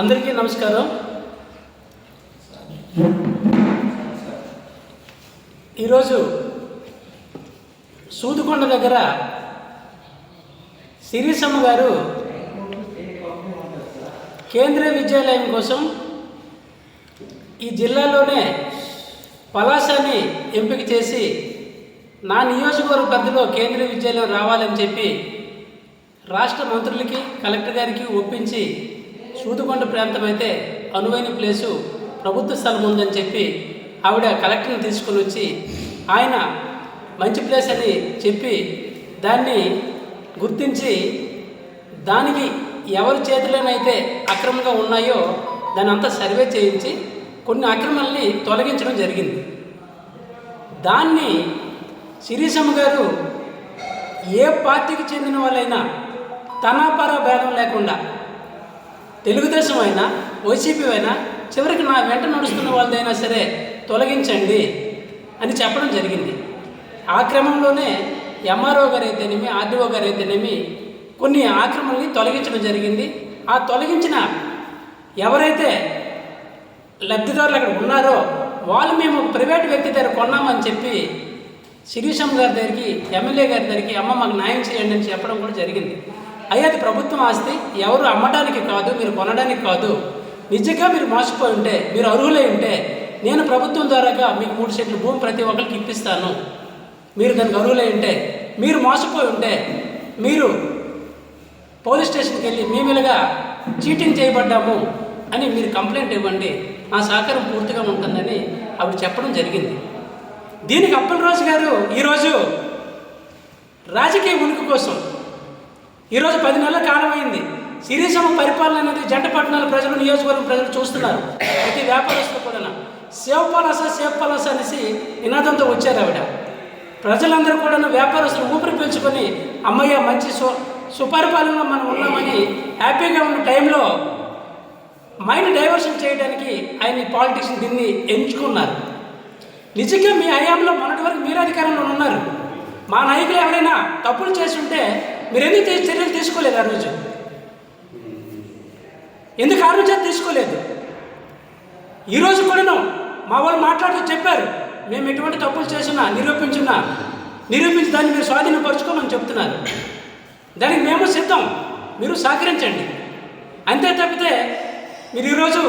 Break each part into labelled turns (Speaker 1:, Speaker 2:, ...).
Speaker 1: అందరికీ నమస్కారం. ఈరోజు సూదుకొండ దగ్గర సిరిసమ్మ గారు కేంద్రీయ విద్యాలయం కోసం ఈ జిల్లాలోనే పలాసాని ఎంపిక చేసి నా నియోజకవర్గ పరిధిలో కేంద్రీయ విద్యాలయం రావాలని చెప్పి రాష్ట్ర మంత్రులకి కలెక్టర్ గారికి ఒప్పించి సూదుకొండ ప్రాంతం అయితే అనువైన ప్లేసు ప్రభుత్వ స్థలం ఉందని చెప్పి ఆవిడ కలెక్టర్ని తీసుకుని వచ్చి ఆయన మంచి ప్లేస్ అని చెప్పి దాన్ని గుర్తించి దానికి ఎవరి చేతిలోనైతే అక్రమంగా ఉన్నాయో దాని అంతా సర్వే చేయించి కొన్ని అక్రమాలని తొలగించడం జరిగింది. దాన్ని శిరీషమ్మ గారు ఏ పార్టీకి చెందిన వాళ్ళైనా తనాపర భేదం లేకుండా తెలుగుదేశం అయినా వైసీపీ అయినా చివరికి నా వెంట నడుస్తున్న వాళ్ళదైనా సరే తొలగించండి అని చెప్పడం జరిగింది. ఆ క్రమంలోనే ఎంఆర్ఓ గారు అయితేనేమి ఆర్డీఓ గారు అయితేనేమి కొన్ని ఆక్రమణల్ని తొలగించడం జరిగింది. ఆ తొలగించిన ఎవరైతే లబ్ధిదారులు అక్కడ ఉన్నారో వాళ్ళు మేము ప్రైవేట్ వ్యక్తి దగ్గర కొన్నామని చెప్పి శిరీషమ్మ గారి దగ్గరికి ఎమ్మెల్యే గారి దగ్గరికి అమ్మ మాకు న్యాయం చేయండి అని చెప్పడం కూడా జరిగింది. అయ్యా అది ప్రభుత్వం ఆస్తి. ఎవరు అమ్మడానికి కాదు మీరు కొనడానికి కాదు. నిజంగా మీరు మోసపోయి ఉంటే మీరు అర్హులై ఉంటే నేను ప్రభుత్వం ద్వారాగా మీకు మూడు సెట్లు భూమి ప్రతి ఒక్కరికి ఇప్పిస్తాను. మీరు దానికి అర్హులై ఉంటే మీరు మోసపోయి ఉంటే మీరు పోలీస్ స్టేషన్కి వెళ్ళి మీ చీటింగ్ చేయబడ్డాము అని మీరు కంప్లైంట్ ఇవ్వండి. నా సహకారం పూర్తిగా ఉంటుందని ఆవిడ చెప్పడం జరిగింది. దీనికి అప్పలరాజు గారు ఈరోజు రాజకీయ ఉనికి కోసం ఈరోజు పది నెలల కాలం అయింది. సిరిసమ పరిపాలన అనేది జంట పట్టణాల ప్రజలు నియోజకవర్గం ప్రజలు చూస్తున్నారు. ప్రతి వ్యాపారస్తులు కూడా. సేవ్ పలాస సేవ్ పలాస అనేసి నినాదంతో వచ్చారు ఆవిడ. ప్రజలందరూ కూడా వ్యాపారస్తులు ఊపిరి పీల్చుకొని అమ్మయ్య మంచి సు సుపరిపాలనలో మనం ఉన్నామని హ్యాపీగా ఉన్న టైంలో మైండ్ డైవర్షన్ చేయడానికి ఆయన పాలిటిక్స్ దీన్ని ఎంచుకున్నారు. నిజంగా మీ హయాంలో మొన్నటి వరకు మీరు అధికారంలో ఉన్నారు. మా నాయకులు ఎవరైనా తప్పులు చేసి ఉంటే మీరు చర్యలు తీసుకోలేదు ఆ రోజు? ఎందుకు ఆ రోజు అది తీసుకోలేదు? ఈరోజు కూడాను మా వాళ్ళు మాట్లాడుతూ చెప్పారు మేము ఎటువంటి తప్పులు చేసినా నిరూపించున్నా నిరూపించి దాన్ని మీరు స్వాధీనపరచుకోమని చెప్తున్నారు. దానికి మేము సిద్ధం మీరు సహకరించండి. అంతే తప్పితే మీరు ఈరోజు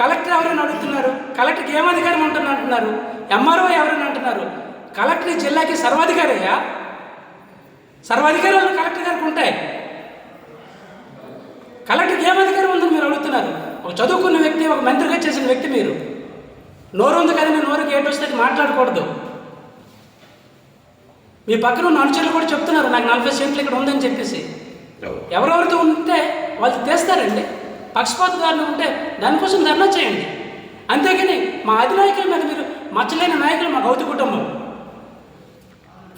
Speaker 1: కలెక్టర్ ఎవరైనా అడుగుతున్నారు? కలెక్టర్కి ఏం అధికారం ఉంటుందంటున్నారు? ఎంఆర్ఓ ఎవరైనా అంటున్నారు? కలెక్టర్ జిల్లాకి సర్వాధికారయ్యా సర్వాధికారాలు కలెక్టర్ గారికి ఉంటాయి. కలెక్టర్కి ఏం అధికారం ఉందని మీరు అడుగుతున్నారు? ఒక చదువుకున్న వ్యక్తి ఒక మంత్రిగా చేసిన వ్యక్తి మీరు. నోరు ఉంది కదండి నోరుకి ఏటు వస్తే మాట్లాడకూడదు. మీ పక్కన ఉన్న అనుచరులు కూడా చెప్తున్నారు నాకు నలభై సెంట్లు ఇక్కడ ఉందని చెప్పేసి. ఎవరెవరితో ఉంటే వాళ్ళు తీస్తారండి. పక్షపాతదారులు ఉంటే దానికోసం ధర్నా చేయండి. అంతేగాని మా అధినాయకుల మీద మీరు మచ్చలేని నాయకులు మా గౌతు కుటుంబం.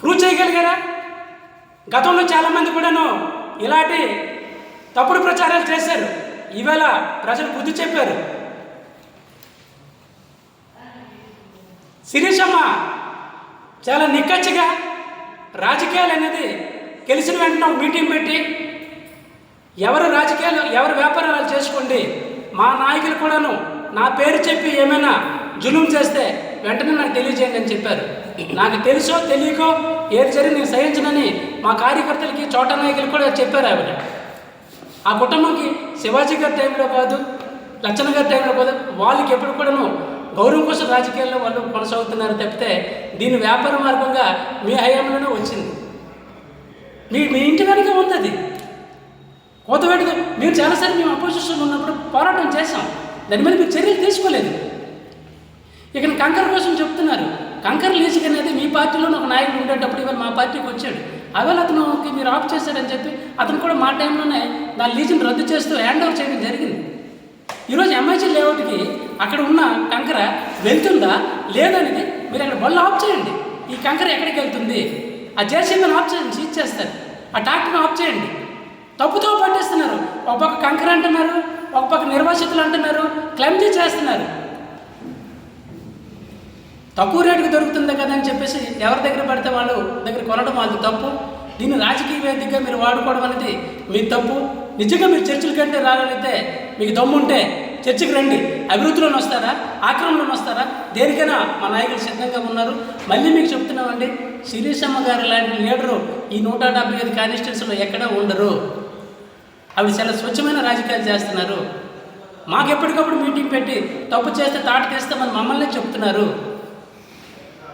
Speaker 1: ప్రూవ్ చేయగలిగారా? గతంలో చాలామంది కూడాను ఇలాంటి తప్పుడు ప్రచారాలు చేశారు. ఈవేళ ప్రజలు బుద్ధి చెప్పారు. శిరీషమ్మ చాలా నిక్కచ్చిగా రాజకీయాలు అనేది గెలిచిన వెంటనే మీటింగ్ పెట్టి ఎవరు రాజకీయాలు ఎవరు వ్యాపారాలు చేసుకోండి మా నాయకులు కూడాను నా పేరు చెప్పి ఏమైనా జులుం చేస్తే వెంటనే నాకు తెలియజేయండి అని చెప్పారు. నాకు తెలుసో తెలియకో ఏది జరిగి నేను సహించనని మా కార్యకర్తలకి చోట నాయకులు కూడా చెప్పారు ఆవిడ. ఆ కుటుంబంకి శివాజీ గారి టైంలో కాదు లచ్చన గారి టైంలో కాదు వాళ్ళకి ఎప్పుడు కూడాను గౌరవం కోసం రాజకీయాల్లో వాళ్ళు కొనసాగుతున్నారు తప్పితే దీని వ్యాపార మార్గంగా మీ హయాంలోనే వచ్చింది. మీ మీ ఇంటి వెనక ఉంది అది. కోతవేటిగా మీరు చాలాసార్లు మేము అపోజిషన్ ఉన్నప్పుడు పోరాటం చేశాం. దాని మీద మీరు చర్యలు తీసుకోలేదు. ఇక కంకర కోసం చెప్తున్నారు. కంకర లీజుకి అనేది మీ పార్టీలోనే ఒక నాయకుడు ఉండేటప్పుడు ఇవాళ మా పార్టీకి వచ్చాడు. అవేళ అతనుకి మీరు ఆఫ్ చేశాడని చెప్పి అతను కూడా మా టైంలోనే దాని లీజుని రద్దు చేస్తూ హ్యాండ్ ఓవర్ చేయడం జరిగింది. ఈరోజు ఎంఐజీ లేఅవుట్కి అక్కడ ఉన్న కంకర వెళ్తుందా? లేదనేది మీరు అక్కడ బళ్ళు ఆఫ్ చేయండి. ఈ కంకర ఎక్కడికి వెళ్తుంది? ఆ జేసీబీని ఆఫ్ చేయండి సీజ్ చేస్తారు. ఆ ట్రాక్టర్ని ఆఫ్ చేయండి. తప్పుతో పట్టిస్తున్నారు. ఒక పక్క కంకర అంటున్నారు ఒక పక్క నిర్వాసితులు అంటున్నారు క్లెమ్జీ చేస్తున్నారు. తక్కువ రేటుకి దొరుకుతుంది కదా అని చెప్పేసి ఎవరి దగ్గర పడితే వాళ్ళు దగ్గర కొనడం వాళ్ళది తప్పు. దీన్ని రాజకీయ వేదికగా మీరు వాడుకోవడం అనేది మీ తప్పు. నిజంగా మీరు చర్చల కంటే రాగలిగితే మీకు దమ్ముంటే చర్చికి రండి. అభివృద్ధిలోని వస్తారా? ఆక్రమణలోని వస్తారా? దేనికైనా మా నాయకులు సిద్ధంగా ఉన్నారు. మళ్ళీ మీకు చెప్తున్నామండి శిరీషమ్మ గారి లాంటి లీడరు ఈ నూట డెబ్బై ఐదు కాన్స్టిట్యూన్సీలో ఎక్కడా ఉండరు. అవి చాలా స్వచ్ఛమైన రాజకీయాలు చేస్తున్నారు. మాకు ఎప్పటికప్పుడు మీటింగ్ పెట్టి తప్పు చేస్తే తాట తీస్తామని మమ్మల్ని చెప్తున్నారు.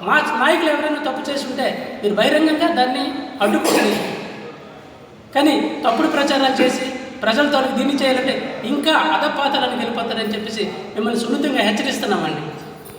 Speaker 1: మా నాయకులు ఎవరైనా తప్పు చేసి ఉంటే మీరు బహిరంగంగా దాన్ని అడ్డుకోండి కానీ తప్పుడు ప్రచారాలు చేసి ప్రజలతో దీన్ని చేయాలంటే ఇంకా అధపాతాలను గెలిపోతారని చెప్పేసి మిమ్మల్ని సున్నితంగా హెచ్చరిస్తున్నామండి.